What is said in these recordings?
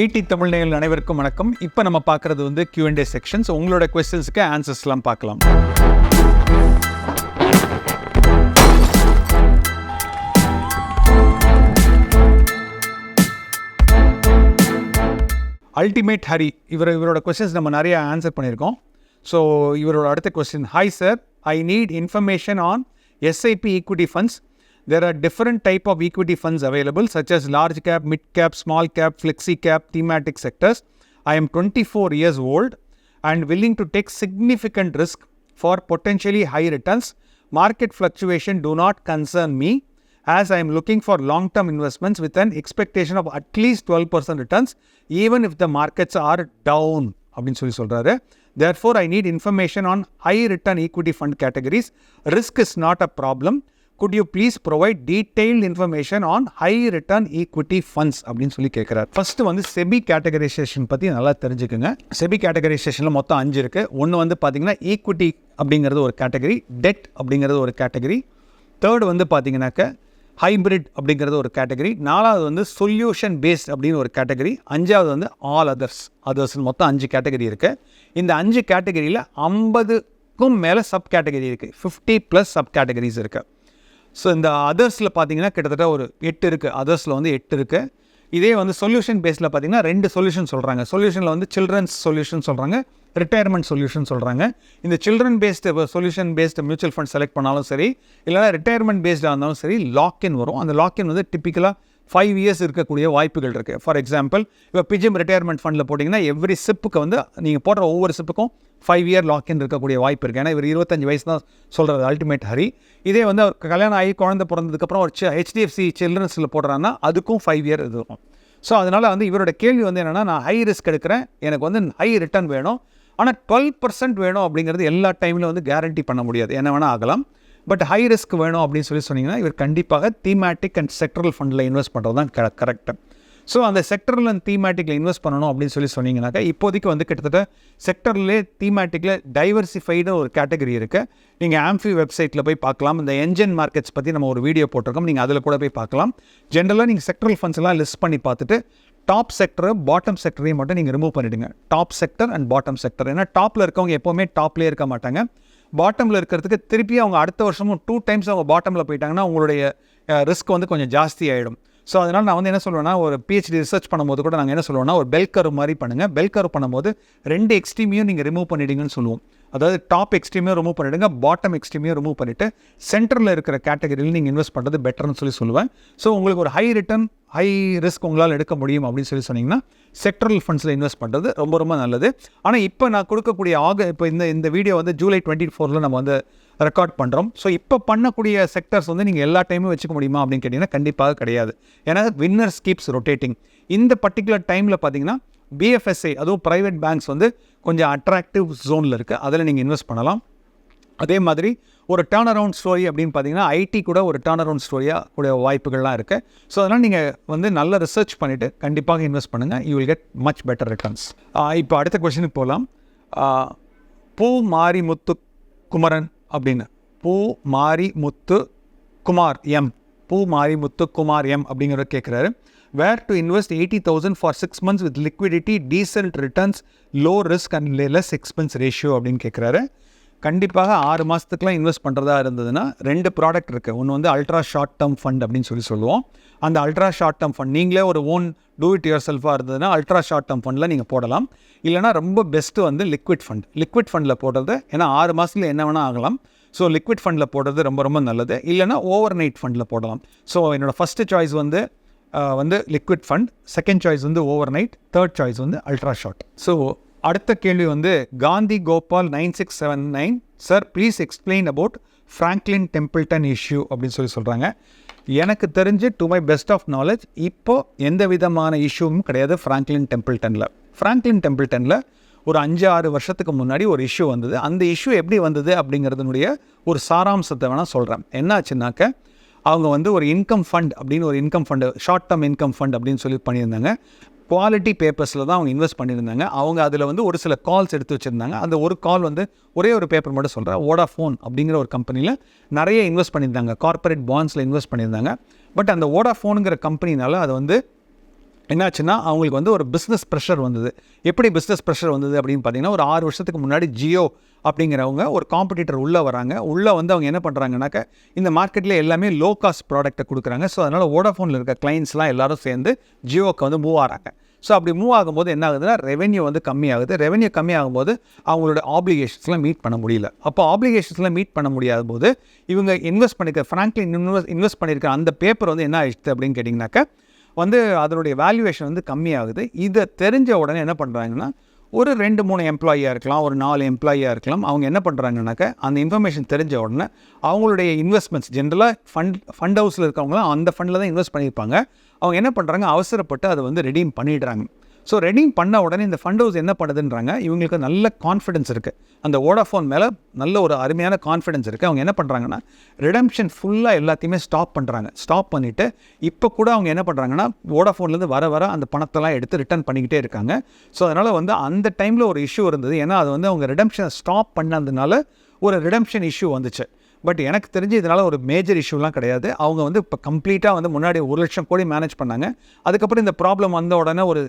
ED Tamil நேயர்கள் அனைவருக்கும் வணக்கம். இப்போ நம்ம பார்க்குறது வந்து கியூஎன்டே செக்ஷன்ஸ் உங்களோட கொஸ்டின்ஸ்க்கு ஆன்சர்ஸ்லாம் பார்க்கலாம். அல்டிமேட் ஹரி இவர் இவரோட கொஸ்டின்ஸ் நம்ம நிறைய ஆன்சர் பண்ணியிருக்கோம். ஸோ இவரோட அடுத்த question hi sir I need information on SIP equity funds there are different type of equity funds available such as large cap mid cap small cap flexi cap thematic sectors i am 24 years old and willing to take significant risk for potentially high returns market fluctuation do not concern me as i am looking for long term investments with an expectation of at least 12% returns even if the markets are down அப்படின்னு சொல்லி சொல்றாரு therefore i need information on high return equity fund categories risk is not a problem could you please provide detailed information on high return equity funds அப்படின்னு சொல்லி கேட்குறாரு first வந்து SEBI categorisation பற்றி நல்லா தெரிஞ்சுக்குங்க. செபி கேட்டகரைசேஷனில் மொத்தம் அஞ்சு இருக்குது ஒன்று வந்து பார்த்தீங்கன்னா ஈக்விட்டி அப்படிங்கிறது ஒரு கேட்டகரி டெட் அப்படிங்கிறது ஒரு கேட்டகரி தேர்ட் வந்து பார்த்தீங்கன்னாக்க ஹைபிரிட் அப்படிங்கிறது ஒரு கேட்டகரி நாலாவது வந்து சொல்யூஷன் பேஸ்ட் அப்படின்னு ஒரு கேட்டகரி அஞ்சாவது வந்து ஆல் அதர்ஸ் அதர்ஸ் மொத்தம் அஞ்சு கேட்டகரி இருக்குது இந்த அஞ்சு கேட்டகரியில் ஐம்பதுக்கும் மேலே சப் கேட்டகரி இருக்குது ஃபிஃப்டி ப்ளஸ் சப் கேட்டகரிஸ் இருக்குது ஸோ இந்த அதர்ஸில் பார்த்தீங்கன்னா கிட்டத்தட்ட ஒரு எட்டு இருக்குது அதர்ஸில் வந்து எட்டு இருக்குது இதே வந்து சொல்யூஷன் பேஸில் பார்த்தீங்கன்னா ரெண்டு சொல்யூஷன் சொல்கிறாங்க சொல்யூஷனில் வந்து சில்ட்ரன்ஸ் சொல்யூஷன் சொல்கிறாங்க ரிட்டையர்மெண்ட் சொல்யூஷன் சொல்கிறாங்க இந்த children based solution based mutual fund select பண்ணாலும் சரி இல்லைனா ரிட்டையர்மெண்ட் பேஸ்டாக இருந்தாலும் சரி லாக்இன் வரும். அந்த லாக்இன் வந்து டிப்பிக்கலாக ஃபைவ் இயர்ஸ் இருக்கக்கூடிய வாய்ப்புகள் இருக்குது ஃபார் எக்ஸாம்பிள் இப்போ பிஜிஎம் ரிட்டையர்மெண்ட் ஃபண்டில் போட்டிங்கன்னா எவ்ரி சிப்புக்கு வந்து நீங்கள் போடுற ஒவ்வொரு சிப்புக்கும் ஃபைவ் இயர் லாக்இன் இருக்கக்கூடிய வாய்ப்பு இருக்குது ஏன்னா இவர் இருபத்தஞ்சு வயசு தான் சொல்கிறது அல்டிமேட் ஹரி இதே வந்து அவர் கல்யாணம் ஆகி குழந்தை பிறந்ததுக்கப்புறம் ஒரு ஹெச்டிஎஃப்சி சில்ட்ரன்ஸில் போடுறான்னா அதுக்கும் ஃபைவ் இயர் இது இருக்கும். ஸோ அதனால் வந்து இவரோட கேள்வி வந்து என்னென்னா நான் ஹை ரிஸ்க் எடுக்கிறேன் எனக்கு வந்து ஹை ரிட்டர்ன் வேணும். ஆனால் டுவெல் பர்சன்ட் வேணும் அப்படிங்கிறது எல்லா டைமில் வந்து கேரண்டி பண்ண முடியாது. என்ன வேணால் ஆகலாம். பட் ஹை ரிஸ்க் வேணும் அப்படின்னு சொல்லி சொன்னீங்கன்னா இவர் கண்டிப்பாக தீமேட்டிக் அண்ட் செக்டரல் ஃபண்டில் இன்வெஸ்ட் பண்ணுறது தான் க கரெக்டு ஸோ அந்த செக்டரில் அண்ட் தீமேட்டிக்கில் இன்வெஸ்ட் பண்ணணும் அப்படின்னு சொல்லி சொன்னீங்கன்னாக்கா இப்போதைக்கு வந்து கிட்டத்தட்ட செக்டர்லேயே தீமேட்டிக்கில் டைவர்சிஃபைடு ஒரு கேட்டகரி இருக்குது நீங்கள் ஆம்ஃபி வெப்சைட்டில் போய் பார்க்கலாம். இந்த என்ஜின் மார்க்கெட்ஸ் பற்றி நம்ம ஒரு வீடியோ போட்டிருக்கோம். நீங்கள் அதில் கூட போய் பார்க்கலாம். ஜென்ரலாக நீங்கள் செக்டரல் ஃபண்ட்ஸ் எல்லாம் லிஸ்ட் பண்ணி பார்த்துட்டு டாப் செக்டர் பாட்டம் செக்டரையும் மட்டும் நீங்கள் ரிமூவ் பண்ணிவிடுங்க top sector and bottom sector ஏன்னா டாப்பில் இருக்கவங்க எப்போவுமே டாப்லேயே இருக்க மாட்டாங்க. பாட்டமில் இருக்கிறதுக்கு திருப்பி அவங்க அடுத்த வருஷமும் டூ டைம்ஸ் அவங்க பாட்டமில் போயிட்டாங்கன்னா உங்களுடைய ரிஸ்க் வந்து கொஞ்சம் ஜாஸ்தி ஆகிடும் ஸோ அதனால் நான் வந்து என்ன சொல்லுவேன்னா ஒரு பிஹெச்டி ரிசர்ச் பண்ணும்போது கூட நாங்கள் என்ன சொல்லுவோம்னா ஒரு பெல்கரு மாதிரி பண்ணுங்கள் பெல்கரு பண்ணும்போது ரெண்டு எக்ஸ்ட்ரீமையும் நீங்கள் ரிமூவ் பண்ணிடுங்கன்னு சொல்லுவோம். அதாவது டாப் எக்ஸ்ட்ரீமையும் ரிமூவ் பண்ணிவிடுங்க பாட்டம் எக்ஸ்ட்ரீமையும் ரிமூவ் பண்ணிவிட்டு சென்டரில் இருக்கிற கேட்டகரியில் நீங்கள் இன்வெஸ்ட் பண்ணுறது பெட்டர்னு சொல்லி சொல்லுவேன். ஸோ உங்களுக்கு ஒரு ஹை ரிட்டர்ன் ஹை ரிஸ்க் உங்களால் எடுக்க முடியும் அப்படின்னு சொல்லி சொன்னீங்கன்னா செக்டரல் ஃபண்ட்ஸில் இன்வெஸ்ட் பண்ணுறது ரொம்ப ரொம்ப நல்லது. ஆனால் இப்போ நான் கொடுக்கக்கூடிய ஆக இப்போ இந்த இந்த வீடியோ வந்து ஜூலை டுவெண்ட்டி ஃபோரில் நம்ம வந்து ரெக்கார்ட் பண்ணுறோம் ஸோ இப்போ பண்ணக்கூடிய செக்டர்ஸ் வந்து நீங்கள் எல்லா டைமும் வச்சுக்க முடியுமா அப்படின்னு கேட்டிங்கன்னா கண்டிப்பாக கிடையாது. ஏன்னா வின்னர் ஸ்கீப்ஸ் ரொட்டேட்டிங் இந்த பர்டிகுலர் டைமில் பார்த்தீங்கன்னா பிஎஃப்எஸ்ஐ அதுவும் ப்ரைவேட் பேங்க்ஸ் வந்து கொஞ்சம் அட்ராக்டிவ் ஜோனில் இருக்குது அதில் நீங்கள் இன்வெஸ்ட் பண்ணலாம். அதே மாதிரி ஒரு டேர்ன் அரவுண்ட் ஸ்டோரி அப்படின்னு பார்த்தீங்கன்னா ஐடி கூட ஒரு டேர்ன் அரவுண்ட் ஸ்டோரியாக கூட வாய்ப்புகள்லாம் இருக்குது ஸோ அதனால் நீங்கள் வந்து நல்ல ரிசர்ச் பண்ணிவிட்டு கண்டிப்பாக இன்வெஸ்ட் பண்ணுங்கள் you will get much better returns இப்போ அடுத்த கொஷனுக்கு போகலாம். பூ மாரி முத்து குமரன் அப்படின்னு. பூ மாரி முத்து குமார் எம் பூ மாரி முத்து குமார் எம் அப்படிங்கிறத கேட்குறாரு where to invest eighty thousand for six months with liquidity decent returns low risk and less expense ratio அப்படின்னு கேட்குறாரு கண்டிப்பாக ஆறு மாதத்துக்குலாம் இன்வெஸ்ட் பண்ணுறதா இருந்ததுன்னா ரெண்டு ப்ராடக்ட் இருக்குது ஒன்று வந்து அல்ட்ரா ஷார்ட் டேர்ம் ஃபண்ட் அப்படின்னு சொல்லி சொல்லுவோம். அந்த அல்ட்ரா ஷார்ட் டேர்ம் ஃபண்ட் நீங்களே ஒரு ஓன் டூ இட் யுவர் செல்ஃபாக இருந்ததுன்னா அல்ட்ரா ஷார்ட் டேர்ம் ஃபண்டில் நீங்கள் போடலாம். இல்லைனா ரொம்ப பெஸ்ட்டு வந்து லிக்விட் ஃபண்ட் லிக்விட் ஃபண்டில் போடுறது ஏன்னா ஆறு மாதத்தில் என்ன வேணால் ஆகலாம். ஸோ லிக்விட் ஃபண்டில் போடுறது ரொம்ப ரொம்ப நல்லது. இல்லைனா ஓவர் நைட் ஃபண்டில் போடலாம். ஸோ என்னோடய ஃபஸ்ட்டு சாய்ஸ் வந்து வந்து லிக்விட் ஃபண்ட் செகண்ட் சாய்ஸ் வந்து ஓவர் நைட் தேர்ட் சாய்ஸ் வந்து அல்ட்ரா ஷார்ட் ஸோ அடுத்த கேள்வி வந்து Gandhi Gopal nine six seven nine. Sir please explain about Franklin Templeton issue அப்படின்னு சொல்லி சொல்கிறாங்க எனக்கு தெரிஞ்சு to my best of knowledge இப்போ எந்த விதமான இஷ்யூவும் கிடையாது ஃப்ராங்க்லின் டெம்பிள்டனில் ஃப்ராங்க்லின் டெம்பிள்டனில் ஒரு அஞ்சு ஆறு வருஷத்துக்கு முன்னாடி ஒரு இஷ்யூ வந்தது. அந்த இஷ்யூ எப்படி வந்தது அப்படிங்கிறதுனுடைய ஒரு சாராம்சத்தை வேணால் சொல்கிறேன் என்னாச்சுன்னாக்க அவங்க வந்து ஒரு இன்கம் ஃபண்ட் அப்படின்னு ஒரு income fund short term income fund அப்படின்னு சொல்லி பண்ணியிருந்தாங்க. குவாலிட்டி பேப்பர்ஸில் தான் அவங்க இன்வெஸ்ட் பண்ணியிருந்தாங்க. அவங்க அதில் வந்து ஒரு சில கால்ஸ் எடுத்து வச்சுருந்தாங்க. அந்த ஒரு கால் வந்து ஒரே ஒரு பேப்பர் மட்டும் சொல்கிறேன் வோடாஃபோன் அப்படிங்கிற ஒரு கம்பெனியில் நிறைய இன்வெஸ்ட் பண்ணியிருந்தாங்க. கார்ப்பரேட் பாண்ட்ஸில் இன்வெஸ்ட் பண்ணியிருந்தாங்க. பட் அந்த ஓடாஃபோனுங்கிற கம்பெனினால அது வந்து என்னாச்சுன்னா அவங்களுக்கு வந்து ஒரு பிஸ்னஸ் ப்ரெஷர் வந்தது. எப்படி பிஸ்னஸ் ப்ரெஷர் வந்தது அப்படின்னு பார்த்தீங்கன்னா ஒரு ஆறு வருஷத்துக்கு முன்னாடி ஜியோ அப்படிங்கிறவங்க ஒரு காம்படிட்டர் உள்ளே வராங்க. உள்ளே வந்து அவங்க என்ன பண்ணுறாங்கனாக்க இந்த மார்க்கெட்டில் எல்லாமே லோ காஸ்ட் ப்ராடக்ட்டை கொடுக்குறாங்க. ஸோ அதனால் வோடாஃபோனில் இருக்க கிளைண்ட்ஸ்லாம் எல்லாரும் சேர்ந்து ஜியோக்கு வந்து மூவ் ஆகிறாங்க ஸோ அப்படி மூவ் ஆகும்போது என்ன ஆகுதுன்னா ரெவென்யூ வந்து கம்மியாகுது. ரெவென்யூ கம்மியாகும்போது அவங்களோட ஆப்ளிகேஷன்ஸ்லாம் மீட் பண்ண முடியல. அப்போ ஆப்ளிகேஷன்ஸ்லாம் மீட் பண்ண முடியாத போது இவங்க இன்வெஸ்ட் பண்ணிக்க ஃப்ராங்க்லின் இன்வெஸ்ட் இன்வெஸ்ட் பண்ணியிருக்க அந்த பேப்பர் வந்து என்ன ஆயிடுச்சு அப்படின்னு கேட்டிங்கனாக்கா வந்து அதனுடைய வேல்யூவேஷன் வந்து கம்மியாகுது. இதை தெரிஞ்ச உடனே என்ன பண்ணுறாங்கன்னா ஒரு ரெண்டு மூணு எம்ப்ளாயியாக இருக்கலாம் ஒரு நாலு எம்ப்ளாயியாக இருக்கலாம் அவங்க என்ன பண்ணுறாங்கனாக்கா அந்த இன்ஃபர்மேஷன் தெரிஞ்ச உடனே அவங்களுடைய இன்வெஸ்ட்மெண்ட்ஸ் ஜென்ரலாக ஃபண்ட் ஃபண்ட் ஹவுஸில் இருக்கவங்களாம் அந்த ஃபண்டில் தான் இன்வெஸ்ட் பண்ணியிருப்பாங்க. அவங்க என்ன பண்ணுறாங்க அவசரப்பட்டு அதை வந்து ரெடீம் பண்ணிடுறாங்க. ஸோ ரெடீம் பண்ண உடனே இந்த ஃபண்ட் ஹவுஸ் என்ன பண்ணுதுன்றாங்க? இவங்களுக்கு நல்ல கான்ஃபிடன்ஸ் இருக்குது அந்த வோடாஃபோன் மேலே நல்ல ஒரு அருமையான கான்ஃபிடன்ஸ் இருக்குது அவங்க என்ன பண்ணுறாங்கன்னா ரிடம்ஷன் ஃபுல்லாக எல்லாத்தையுமே ஸ்டாப் பண்ணுறாங்க ஸ்டாப் பண்ணிவிட்டு இப்போ கூட அவங்க என்ன பண்ணுறாங்கன்னா வோடாஃபோன்லேருந்து வர வர அந்த பணத்தெல்லாம் எடுத்து ரிட்டர்ன் பண்ணிக்கிட்டே இருக்காங்க. ஸோ அதனால் வந்து அந்த டைமில் ஒரு இஷ்யூ இருந்தது. ஏன்னா அது வந்து அவங்க ரிடம்ஷனை ஸ்டாப் பண்ணதுனால ஒரு ரிடம்ஷன் இஷ்யூ வந்துச்சு. பட் எனக்கு தெரிஞ்சு இதனால் ஒரு மேஜர் இஷ்யூலாம் கிடையாது. அவங்க வந்து இப்போ கம்ப்ளீட்டாக வந்து முன்னாடி ஒரு லட்சம் கோடி மேனேஜ் பண்ணாங்க. அதுக்கப்புறம் இந்த ப்ராப்ளம் வந்த உடனே ஒரு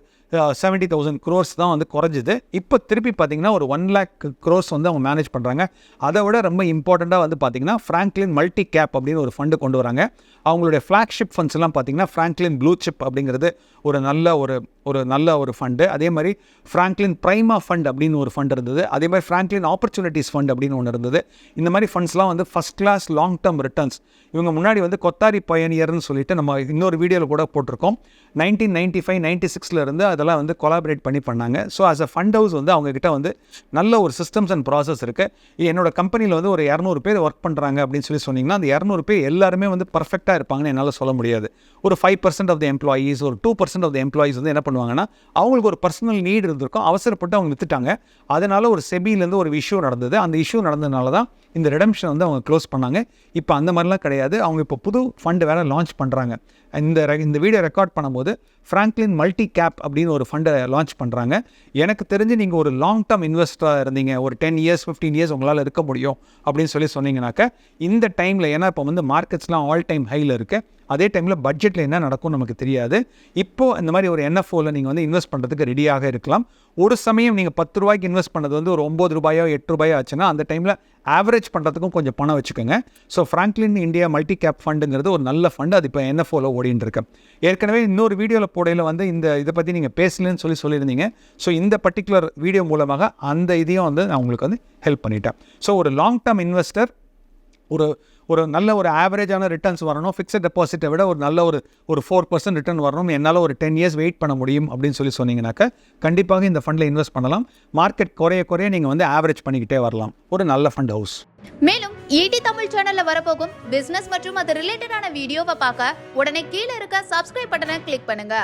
செவன்ட்டி தௌசண்ட் க்ரோர்ஸ் தான் வந்து குறைஞ்சிது. இப்போ திருப்பி பார்த்தீங்கன்னா ஒரு ஒன் லேக் க்ரோர்ஸ் வந்து அவங்க மேனேஜ் பண்ணுறாங்க அதை விட ரொம்ப இம்பார்ட்டண்ட்டாக வந்து பார்த்தீங்கன்னா ஃப்ராங்க்லின் மல்டி கேப் அப்படின்னு ஒரு ஃபண்டு கொண்டு வராங்க. அவங்களுடைய ஃப்ளாக்ஷிப் ஃபண்ட்ஸ் எல்லாம் பார்த்தீங்கன்னா ஃப்ராங்க்லின் ப்ளூ சிப் அப்படிங்கிறது ஒரு நல்ல ஒரு ஒரு நல்ல ஒரு ஃபண்டு அதே மாதிரி ஃப்ராங்க்லின் ப்ரைமா ஃபண்ட் அப்படின்னு ஒரு ஃபண்ட் இருந்தது. அதே மாதிரி ஃப்ராங்க்லின் ஆப்பர்ச்சுனிட்டிஸ் ஃபண்ட் அப்படின்னு ஒன்று இருந்தது. இந்த மாதிரி ஃபண்ட்ஸ்லாம் வந்து first class long term returns இவங்க முன்னாடி வந்து கொத்தாரி பயனியர்னு சொல்லிட்டு நம்ம இன்னொரு வீடியோவில் கூட போட்டிருக்கோம். நைன்டீன் நைன்ட்டி ஃபைவ் நைன்ட்டி சிக்ஸ்லேருந்து அதெல்லாம் வந்து கொலாபரேட் பண்ணி பண்ணாங்க. So as a fund house வந்து அவங்கக்கிட்ட வந்து நல்ல ஒரு சிஸ்டம்ஸ் அண்ட் ப்ராசஸ் இருக்குது என்னோட கம்பெனியில் வந்து ஒரு இரநூறு பேர் ஒர்க் பண்ணுறாங்க அப்படின்னு சொல்லி சொன்னிங்கன்னா அந்த இரநூறு பேர் எல்லாருமே வந்து பர்ஃபெக்டாக இருப்பாங்கன்னு என்னால் சொல்ல முடியாது. ஒரு five percent of the employees ஒரு two percent of the employees வந்து என்ன பண்ணுவாங்கன்னா அவங்களுக்கு ஒரு பர்சனல் நீட் இருந்திருக்கும். அவசரப்பட்டு அவங்க வித்துட்டாங்க அதனால ஒரு செபியிலேருந்து ஒரு இஷ்யூ நடந்தது. அந்த இஷ்யூ நடந்ததுனால தான் இந்த ரெடம்ஷன் வந்து அவங்க க்ளோஸ் பண்ணாங்க. இப்போ அந்த மாதிரிலாம் கிடையாது. அவங்க இப்போ புது ஃபண்டு வேறு லான்ச் பண்ணுறாங்க இந்த இந்த வீடியோ ரெக்கார்ட் பண்ணும்போது ஃப்ராங்க்லின் மல்டி கேப் அப்படின்னு ஒரு ஃபண்டை லான்ச் பண்ணுறாங்க எனக்கு தெரிஞ்சு நீங்கள் ஒரு லாங் டேர்ம் இன்வெஸ்டராக இருந்தீங்க. ஒரு டென் இயர்ஸ் ஃபிஃப்டீன் இயர்ஸ் உங்களால் இருக்க முடியும் அப்படின்னு சொல்லி சொன்னீங்கன்னாக்க இந்த டைமில் ஏன்னா இப்போ வந்து மார்க்கெட்ஸ்லாம் ஆல் டைம் ஹையில் இருக்குது அதே டைமில் பட்ஜெட்டில் என்ன நடக்கும் நமக்கு தெரியாது. இப்போது இந்த மாதிரி ஒரு என்எஃப்ஓவில் நீங்கள் வந்து இன்வெஸ்ட் பண்ணுறதுக்கு ரெடியாக இருக்கலாம். ஒரு சமயம் நீங்கள் பத்து ரூபாய்க்கு இன்வெஸ்ட் பண்ணது வந்து ஒரு ஒம்பது ரூபாயோ எட்டு ரூபாயோ ஆச்சுன்னா அந்த டைமில் ஆவரேஜ் பண்ணுறதுக்கும் கொஞ்சம் பணம் வச்சுக்கோங்க. So Franklin India multi cap ஃபண்டுங்கிறது ஒரு நல்ல ஃபண்டு அது இப்போ என்எஃப்ஓவில் ஓடின்னு இருக்கு. ஏற்கனவே இன்னொரு வீடியோவில் போடையில் வந்து இந்த இதை பற்றி நீங்கள் பேசலன்னு சொல்லி சொல்லியிருந்தீங்க. ஸோ இந்த பர்டிகுலர் வீடியோ மூலமாக அந்த இதையும் வந்து நான் உங்களுக்கு வந்து ஹெல்ப் பண்ணிட்டேன். ஸோ ஒரு லாங் டேர்ம் இன்வெஸ்டர் ஒரு ஒரு நல்ல ஒரு ஆவரேஜான ரிட்டர்ன்ஸ் வரணும். ஃபிக்ஸட் டெபாசிட்டை விட ஒரு நல்ல ஒரு ஒரு ஃபோர் பர்சன்ட் ரிட்டர்ன் வரணும். என்னால் ஒரு டென் இயர்ஸ் வெயிட் பண்ண முடியும் அப்படின்னு சொல்லி சொன்னீங்கன்னாக்க கண்டிப்பாக இந்த ஃபண்டில் இன்வெஸ்ட் பண்ணலாம். மார்க்கெட் குறைய குறைய நீங்கள் வந்து ஆவரேஜ் பண்ணிக்கிட்டே வரலாம். ஒரு நல்ல ஃபண்ட் ஹவுஸ் மேலும் ஈடி தமிழ் சேனல்ல வரப்போகும் பிசினஸ் மற்றும் அது ரிலேட்டடான வீடியோவை பார்க்க உடனே கீழே இருக்க சப்ஸ்கிரைப் பட்டனை கிளிக் பண்ணுங்க.